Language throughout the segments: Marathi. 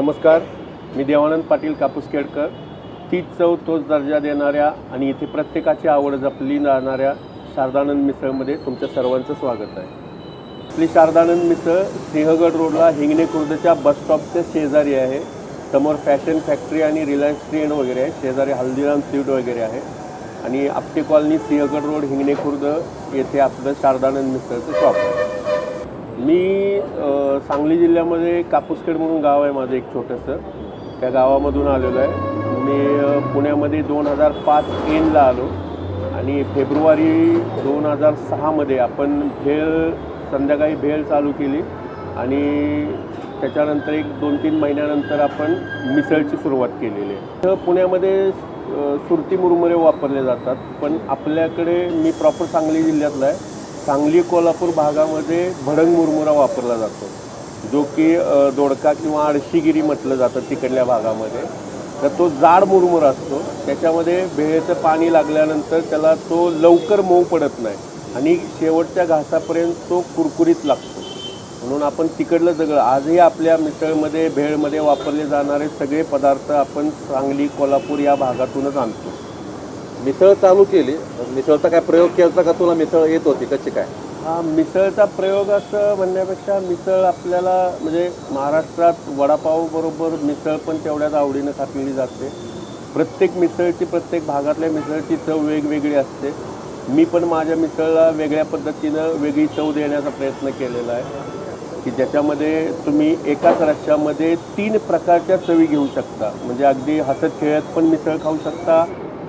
नमस्कार मी देवानंद पाटील कापूस केडकर तीच चव तोच दर्जा देणाऱ्या आणि इथे प्रत्येकाची आवड जपली जाणाऱ्या शारदानंद मिसळमध्ये तुमच्या सर्वांचं स्वागत आहे. आपली शारदानंद मिसळ सिंहगड रोडला हिंगणे खुर्दच्या बसस्टॉपच्या शेजारी आहे. समोर फॅशन फॅक्टरी आणि रिलायन्स ट्रेन वगैरे आहे. शेजारी हल्दीराम स्वीट वगैरे आहे. आणि आपटे कॉलनी सिंहगड रोड हिंगणे खुर्द येथे आपलं शारदानंद मिसळचं शॉप आहे. मी सांगली जिल्ह्यामध्ये कापूसखेड म्हणून गाव आहे माझं एक छोटंसं. त्या गावामधून आलेलो आहे. मी पुण्यामध्ये दोन हजार पाच एनला आलो आणि फेब्रुवारी दोन हजार सहामध्ये आपण भेळ संध्याकाळी भेळ चालू केली आणि त्याच्यानंतर एक दोन तीन महिन्यानंतर आपण मिसळची सुरुवात केलेली आहे. तर पुण्यामध्ये सुरती मुरमुरे वापरले जातात पण आपल्याकडे मी प्रॉपर सांगली जिल्ह्यातला आहे. सांगली कोल्हापूर भागामध्ये भडंग मुरमुरा वापरला जातो. जो की दोडका किंवा आळशीगिरी म्हटलं जातं तिकडल्या भागामध्ये. तर तो जाड मुरमुरा असतो. त्याच्यामध्ये भेळेचं पाणी लागल्यानंतर त्याला तो लवकर मऊ पडत नाही आणि शेवटच्या घासापर्यंत तो कुरकुरीत लागतो. म्हणून आपण तिकडलं सगळं आजही आपल्या मिसळमध्ये भेळमध्ये वापरले जाणारे सगळे पदार्थ आपण सांगली कोल्हापूर या भागातूनच आणतो. मिसळ चालू केली. मिसळचा काय प्रयोग केला का? तुला मिसळ येत होती कशी काय? हा मिसळचा प्रयोग असं म्हणण्यापेक्षा मिसळ आपल्याला म्हणजे महाराष्ट्रात वडापाव बरोबर मिसळ पण तेवढ्याच आवडीनं खाल्ली जाते. प्रत्येक मिसळची प्रत्येक भागातल्या मिसळची चव वेगवेगळी असते. मी पण माझ्या मिसळला वेगळ्या पद्धतीनं वेगळी चव देण्याचा प्रयत्न केलेला आहे. की ज्याच्यामध्ये तुम्ही एकाच रश्श्यामध्ये तीन प्रकारच्या चवी घेऊ शकता. म्हणजे अगदी हसत खेळत पण मिसळ खाऊ शकता.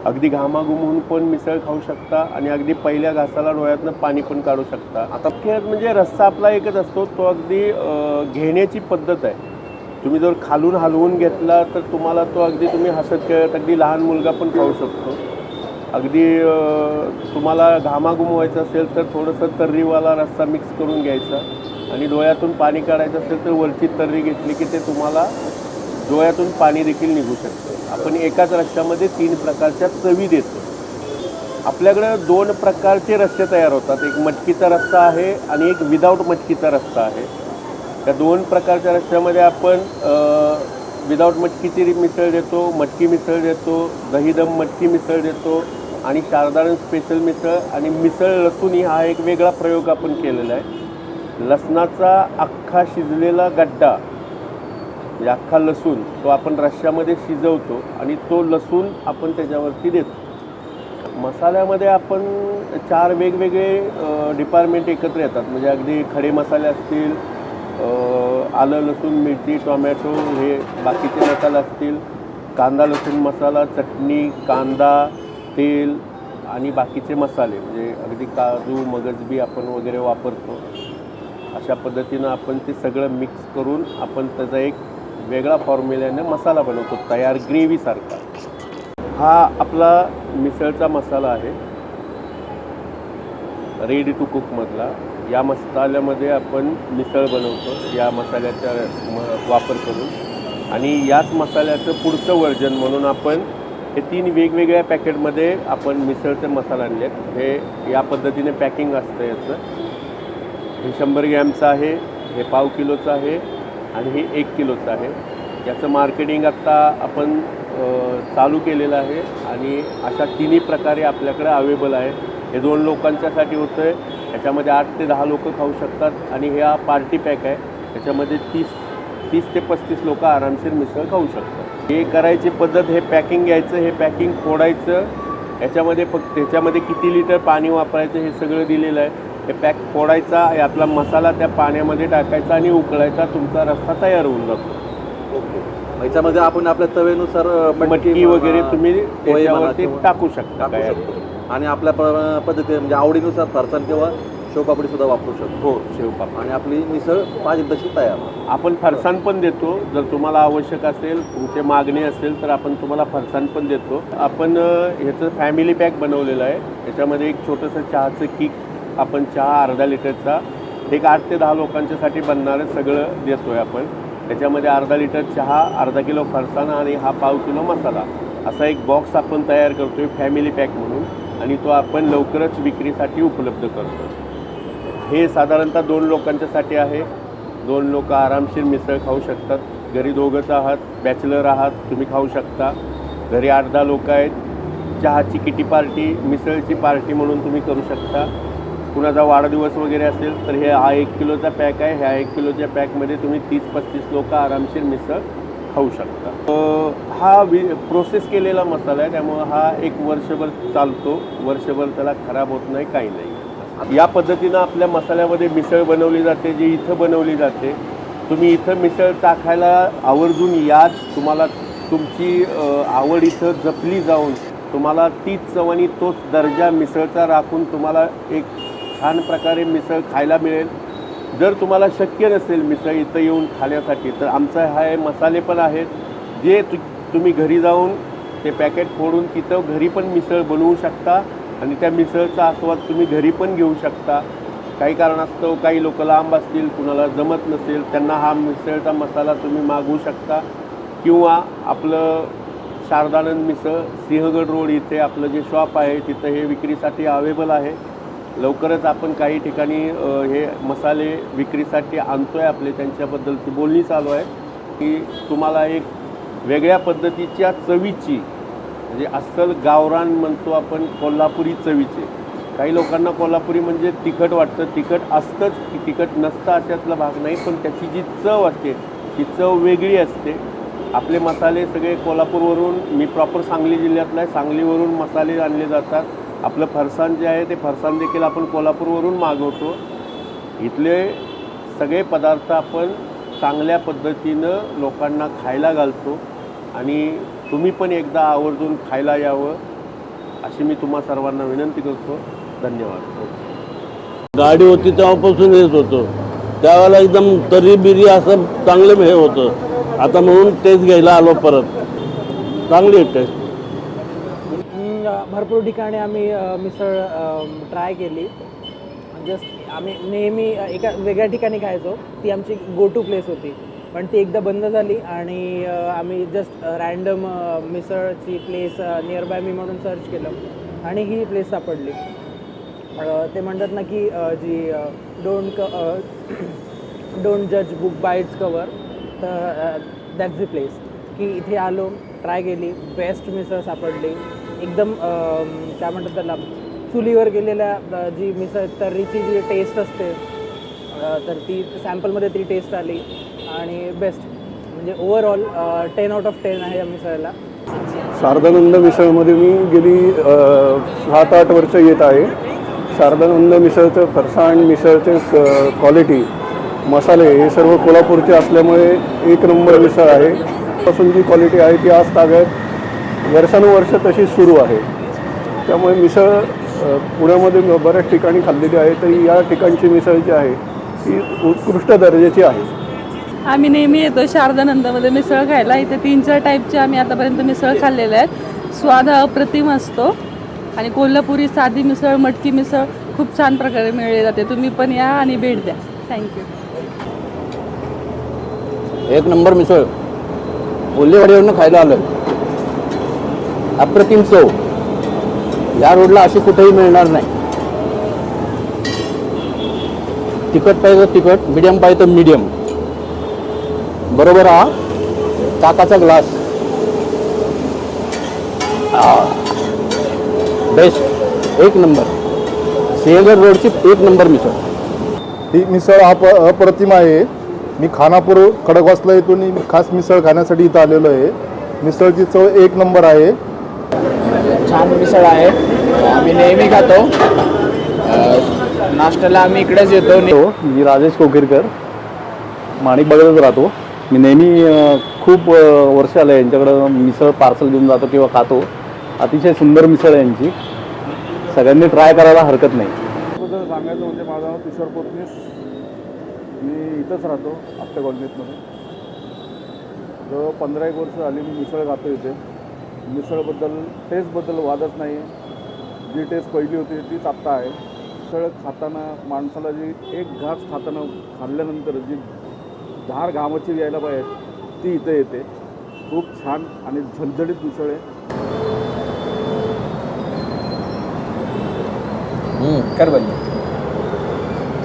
अगदी घामाघूम पण मिसळ खाऊ शकता आणि अगदी पहिल्या घासाला डोळ्यातनं पाणी पण काढू शकता. आता खेळ म्हणजे रस्सा आपला एकच असतो तो अगदी घेण्याची पद्धत आहे. तुम्ही जर खालून हलवून घेतला तर तुम्हाला तो अगदी तुम्ही हसत खेळत अगदी लहान मुलगा पण खाऊ शकतो. अगदी तुम्हाला घामाघूम व्हायचं असेल तर थोडंसं तर्रीवाला रस्सा मिक्स करून घ्यायचा आणि डोळ्यातून पाणी काढायचं असेल तर वरची तर्री घेतली की ते तुम्हाला डोळ्यातून पाणी देखील निघू शकतं. आपण एकाच रश्श्यामध्ये तीन प्रकारच्या चवी देतो. आपल्याकडं दोन प्रकारचे रस्ते तयार होतात. एक मटकीचा रस्सा आहे आणि एक विदाऊट मटकीचा रस्सा आहे. त्या दोन प्रकारच्या रस्त्यामध्ये आपण विदाऊट मटकीची मिसळ देतो मटकी मिसळ देतो दहीदम मटकी मिसळ देतो आणि शारदारण स्पेशल मिसळ आणि मिसळ लसूण हा एक वेगळा प्रयोग आपण केलेला आहे. लसणाचा अख्खा शिजलेला गड्डा म्हणजे अख्खा लसूण तो आपण रश्श्यामध्ये शिजवतो आणि तो लसूण आपण त्याच्यावरती देतो. मसाल्यामध्ये आपण चार वेगवेगळे डिपार्टमेंट एकत्र येतात. म्हणजे अगदी खडे मसाले असतील आलं लसूण मिरची टोमॅटो हे बाकीचे मसाले असतील कांदा लसूण मसाला चटणी कांदा तेल आणि बाकीचे मसाले. म्हणजे अगदी काजू मगजबी आपण वगैरे वापरतो. अशा पद्धतीनं आपण ते सगळं मिक्स करून आपण त्याचा एक वेगळा फॉर्म्युल्याने मसाला बनवतो तयार ग्रेव्हीसारखा हा आपला मिसळचा मसाला आहे. रेडी टू कुकमधला या मसाल्यामध्ये आपण मिसळ बनवतो या मसाल्याचा म- वापर करून. आणि याच मसाल्याचं पुढचं वर्जन म्हणून आपण हे तीन वेगवेगळ्या पॅकेटमध्ये आपण मिसळचे मसाला आणले आहेत. हे या पद्धतीने पॅकिंग असतं याचं. हे शंभर ग्रॅमचं आहे हे पाव किलोचं आहे आणि हे एक किलोचं आहे. याचं मार्केटिंग आत्ता आपण चालू केलेलं आहे आणि अशा तिन्ही प्रकारे आपल्याकडे अवेलेबल आहे. हे दोन लोकांच्यासाठी होतं आहे याच्यामध्ये आठ ते दहा लोकं खाऊ शकतात आणि हा पार्टी पॅक आहे. त्याच्यामध्ये तीस तीस ते पस्तीस लोकं आरामशीर मिसळ खाऊ शकतात. हे करायची पद्धत हे पॅकिंग घ्यायचं हे पॅकिंग फोडायचं. याच्यामध्ये फक्त त्याच्यामध्ये किती लिटर पाणी वापरायचं हे सगळं दिलेलं आहे. हे पॅक फोडायचा यातला मसाला त्या पाण्यामध्ये टाकायचा आणि उकळायचा तुमचा रस्ता तयार होऊन जातो. ओके. याच्यामध्ये आपण आपल्या तवेनुसार मटकी वगैरे तुम्ही त्याच्यावरती टाकू शकता टाकू काय शकतो. आणि आपल्या प- पद्धतीने म्हणजे आवडीनुसार फरसाण किंवा शोपापडी सुद्धा वापरू शकतो. हो शेवपापड आणि आपली मिसळ पाहिजे तशी तयार आपण फरसाण पण देतो. जर तुम्हाला आवश्यक असेल तुमची मागणी असेल तर आपण तुम्हाला फरसाण पण देतो. आपण अ, ह्याचं फॅमिली पॅक बनवलेलं आहे. त्याच्यामध्ये एक छोटंसं चहाचं किक आपण चहा अर्धा लिटरचा एक आठ ते दहा लोकांच्यासाठी बनणारं सगळं देतो आहे आपण. त्याच्यामध्ये अर्धा लिटर चहा अर्धा किलो फरसाणा आणि हा पाव किलो मसाला. असा एक बॉक्स आपण तयार करतो आहे फॅमिली पॅक म्हणून आणि तो आपण लवकरच विक्रीसाठी उपलब्ध करतो हे साधारणतः दोन लोकांच्यासाठी आहे. दोन लोक आरामशीर मिसळ खाऊ शकतात. घरी दोघंच आहात बॅचलर आहात तुम्ही खाऊ शकता. घरी आठ दहा लोक आहेत. चहाची किटी पार्टी मिसळची पार्टी म्हणून तुम्ही करू शकता. कुणाचा वाढदिवस वगैरे असेल तर हे हा एक किलोचा पॅक आहे. ह्या एक किलोच्या पॅकमध्ये तुम्ही तीस पस्तीस लोक आरामशीर मिसळ खाऊ शकता. हा वि प्रोसेस केलेला मसाला आहे त्यामुळं हा एक वर्षभर चालतो. वर्षभर त्याला खराब होत नाही काही नाही. या पद्धतीनं आपल्या मसाल्यामध्ये मिसळ बनवली जाते जी इथं बनवली जाते. तुम्ही इथं मिसळ चाखायला आवर्जून याच तुम्हाला तुमची आवड इथं जपली जाऊन तुम्हाला तीच चव आणि तोच दर्जा मिसळचा राखून तुम्हाला एक छान प्रकारे मिसळ खायला मिळेल. जर तुम्हाला शक्य नसेल मिसळ इथं येऊन खाण्यासाठी तर आमचा हा हे मसाले पण आहेत. जे तु तुम्ही घरी जाऊन ते पॅकेट फोडून तिथं घरी पण मिसळ बनवू शकता आणि त्या मिसळचा आस्वाद तुम्ही घरी पण घेऊ शकता. काही कारणास्तव काही लोक लांब असतील कुणाला जमत नसेल त्यांना हा मिसळचा मसाला तुम्ही मागवू शकता. किंवा आपलं शारदानंद मिसळ सिंहगड रोड इथे आपलं जे शॉप आहे तिथं हे विक्रीसाठी अवेलेबल आहे. लवकरच आपण काही ठिकाणी हे मसाले विक्रीसाठी आणतो आहे आपले त्यांच्याबद्दलची बोलणी चालू आहे. की तुम्हाला एक वेगळ्या पद्धतीच्या चवीची म्हणजे अस्सल गावरान म्हणतो आपण कोल्हापुरी चवीचे. काही लोकांना कोल्हापुरी म्हणजे तिखट वाटतं. तिखट असतंच की तिखट नसतं अशातला भाग नाही पण त्याची जी चव असते ती चव वेगळी असते. आपले मसाले सगळे कोल्हापूरवरून मी प्रॉपर सांगली जिल्ह्यातला आहे. सांगलीवरून मसाले आणले जातात. आपलं फरसाण जे आहे ते फरसाण देखील आपण कोल्हापूरवरून मागवतो. इथले सगळे पदार्थ आपण चांगल्या पद्धतीनं लोकांना खायला घालतो आणि तुम्ही पण एकदा आवर्जून खायला यावं अशी मी तुम्हा सर्वांना विनंती करतो. धन्यवाद. गाडी होती तेव्हापासून येत होतो. त्यावेळेला एकदम तरी बिरी असं चांगलं हे होतं. आता म्हणून तेच घ्यायला आलो परत. चांगली टेस्ट भरपूर ठिकाणी आम्ही मिसळ ट्राय केली. जस्ट आम्ही नेहमी एका वेगळ्या ठिकाणी खायचो. ती आमची गो टू प्लेस होती. पण ती एकदा बंद झाली आणि आम्ही जस्ट रँडम मिसळची प्लेस नियर बाय मी म्हणून सर्च केलं आणि ही प्लेस सापडली. ते म्हणतात ना की जी डोंट क डोंट जज बुक बाय इट्स कवर तर दॅट्स दी प्लेस की इथे आलो ट्राय केली बेस्ट मिसळ सापडली. एकदम काय म्हणतात त्याला चुलीवर गेलेल्या जी मिसळ तर्रीची जी टेस्ट असते तर ती सॅम्पलमध्ये ती टेस्ट आली. आणि बेस्ट म्हणजे overall ten out of ten आहे या मिसळला. शारदानंद मिसळमध्ये मी गेली सात आठ वर्ष येत आहे. शारदानंद मिसळचं फरसाण मिसळचे क्वालिटी मसाले हे सर्व कोल्हापूरचे असल्यामुळे एक नंबर मिसळ आहे. पासून जी क्वालिटी आहे ती आज ताब्यात वर्षानुवर्ष तशी सुरू आहे. त्यामुळे मिसळ पुण्यामध्ये म- बऱ्याच ठिकाणी खाल्लेली आहे. तरी या ठिकाणची मिसळ जी आहे ती उत्कृष्ट दर्जाची आहे. आम्ही नेहमी येतो शारदानंदमध्ये मिसळ खायला. इथे तीन चार टाईपचे आम्ही आतापर्यंत मिसळ खाल्लेले आहेत. स्वाद हा अप्रतिम असतो. आणि कोल्हापुरी साधी मिसळ मटकी मिसळ खूप छान प्रकारे मिळली जाते. तुम्ही पण या आणि भेट द्या. थँक्यू एक नंबर मिसळ. बोल्लेवाडीवरनं खायला आलं अप्रतिम चव. या रोडला अशी कुठेही मिळणार नाही. तिखट पाहिजे तर तिखट मिडियम पाहिजे तर मिडियम बरोबर हा? ताकाचा ग्लास बेस्ट एक नंबर सिंहगड रोडची एक नंबर मिसळ. ही मिसळ अप अप्रतिम आहे. मी खानापूर खडकवासला येथून मी खास मिसळ खाण्यासाठी इथं आलेलो आहे. मिसळची चव एक नंबर आहे. छान मिसळ आहे. आम्ही नेहमी खातो. नाश्त्याला आम्ही इकडेच येतो. मी राजेश कोकीरकर. माणिक बघतच राहतो. मी नेहमी खूप वर्ष आलं यांच्याकडं मिसळ पार्सल घेऊन जातो किंवा खातो. अतिशय सुंदर मिसळ आहे यांची. सगळ्यांनी ट्राय करायला हरकत नाही. बद्दल सांगायचं म्हणजे माझं नाव किशोर पोतनीस मी इथंच राहतो आपल्या कॉलनीतमध्ये जवळ पंधरा एक वर्ष झाली मी मिसळ खातो इथे. मिसळबद्दल टेस्टबद्दल वादच नाही जी टेस्ट पहिली होती तीच आत्ता आहे. मिसळ खाताना माणसाला जी एक घास खाताना खाल्ल्यानंतर जी धार घामाची यायला पाहिजे ती इथे येते. खूप छान आणि झणझणीत मिसळ आहे. कर बंद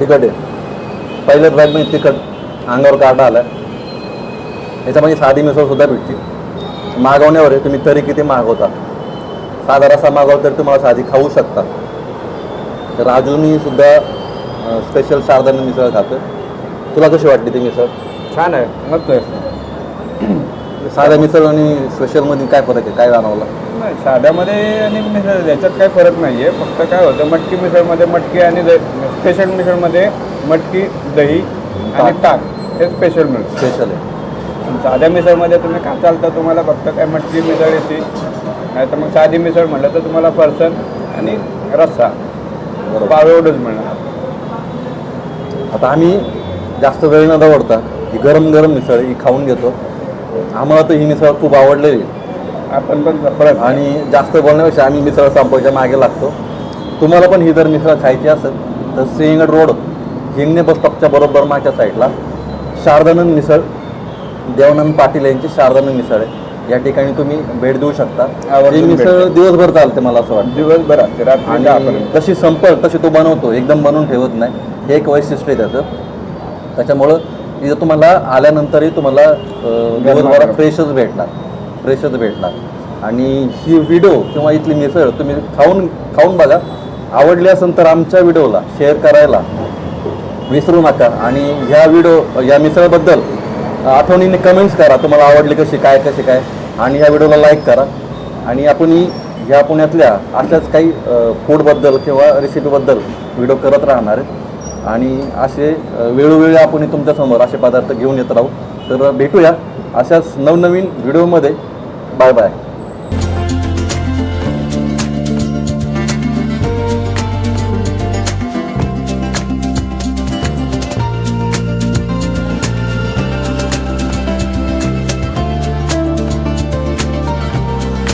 तिखट आहे. पहिल्या ट्रायमध्ये तिखट अंगावर काटा आला याच्यामध्ये साधी मिसळसुद्धा भेटते. मागवण्यावर आहे तुम्ही तरी किती मागवता? साधा रसा मागवला तर तुम्हाला साधी खाऊ शकता. तर अजूनही सुद्धा स्पेशल शारदाने मिसळ खातं तुला कशी वाटली ती मिसळ? छान आहे. मस्त आहे. साध्या मिसळ आणि स्पेशलमध्ये काय फरक आहे? काय जाणवला? नाही साध्यामध्ये आणि मिसळ याच्यात काही फरक नाही आहे फक्त काय होतं मटकी मिसळमध्ये मटकी आणि स्पेशल मिसळमध्ये मटकी दही आणि ताक. हे स्पेशल मिळतं. स्पेशल आहे. साध्या मिसळमध्ये तुम्ही खाताल तर तुम्हाला फक्त काय मटकी मिसळ येते? नाही तर मग साधी मिसळ म्हटलं तर तुम्हाला फरसन आणि रस्सा पाव एवढंच मिळणार. आता आम्ही जास्त वेळ न दवडता ही गरम गरम मिसळ ही खाऊन घेतो. आम्हाला तर ही मिसळ खूप आवडलेली. आपण पण परत आणि जास्त बोलण्यापेक्षा आम्ही मिसळ संपवायच्या मागे लागतो. तुम्हाला पण ही जर मिसळ खायची असेल तर सिंहगड रोड हिंगणे बस स्टॉपच्या बरोबर मागच्या साईडला शारदानंद मिसळ देवानंद पाटील यांची शारदानंद मिसळ आहे. या ठिकाणी तुम्ही भेट देऊ शकता. आवर्जून ही मिसळ दिवसभर चालते मला असं वाटतं. दिवसभर असते रात्री आणि दहापर्यंत. कशी संपल तशी तो बनवतो. एकदम बनवून ठेवत नाही. हे एक वैशिष्ट्य आहे त्याचं. त्याच्यामुळं इथं तुम्हाला आल्यानंतरही तुम्हाला अं, दिवसभरात फ्रेशच भेटणार. फ्रेशच भेटणार. आणि ही व्हिडिओ किंवा इथली मिसळ तुम्ही खाऊन खाऊन बघा. आवडली असेल तर आमच्या व्हिडिओला शेअर करायला विसरू नका. आणि ह्या व्हिडिओ या मिसळबद्दल आठवणीने कमेंट्स करा. तुम्हाला आवडली कशी काय कशी काय. आणि या व्हिडिओला लाईक करा. आणि आपण ह्या पुण्यातल्या अशाच काही फूडबद्दल किंवा रेसिपीबद्दल व्हिडिओ करत राहणार आहेत. आणि असे वेळोवेळी आपण तुमच्यासमोर असे पदार्थ घेऊन येत राहू. तर भेटूया अशाच नवनवीन व्हिडिओमध्ये बाय बाय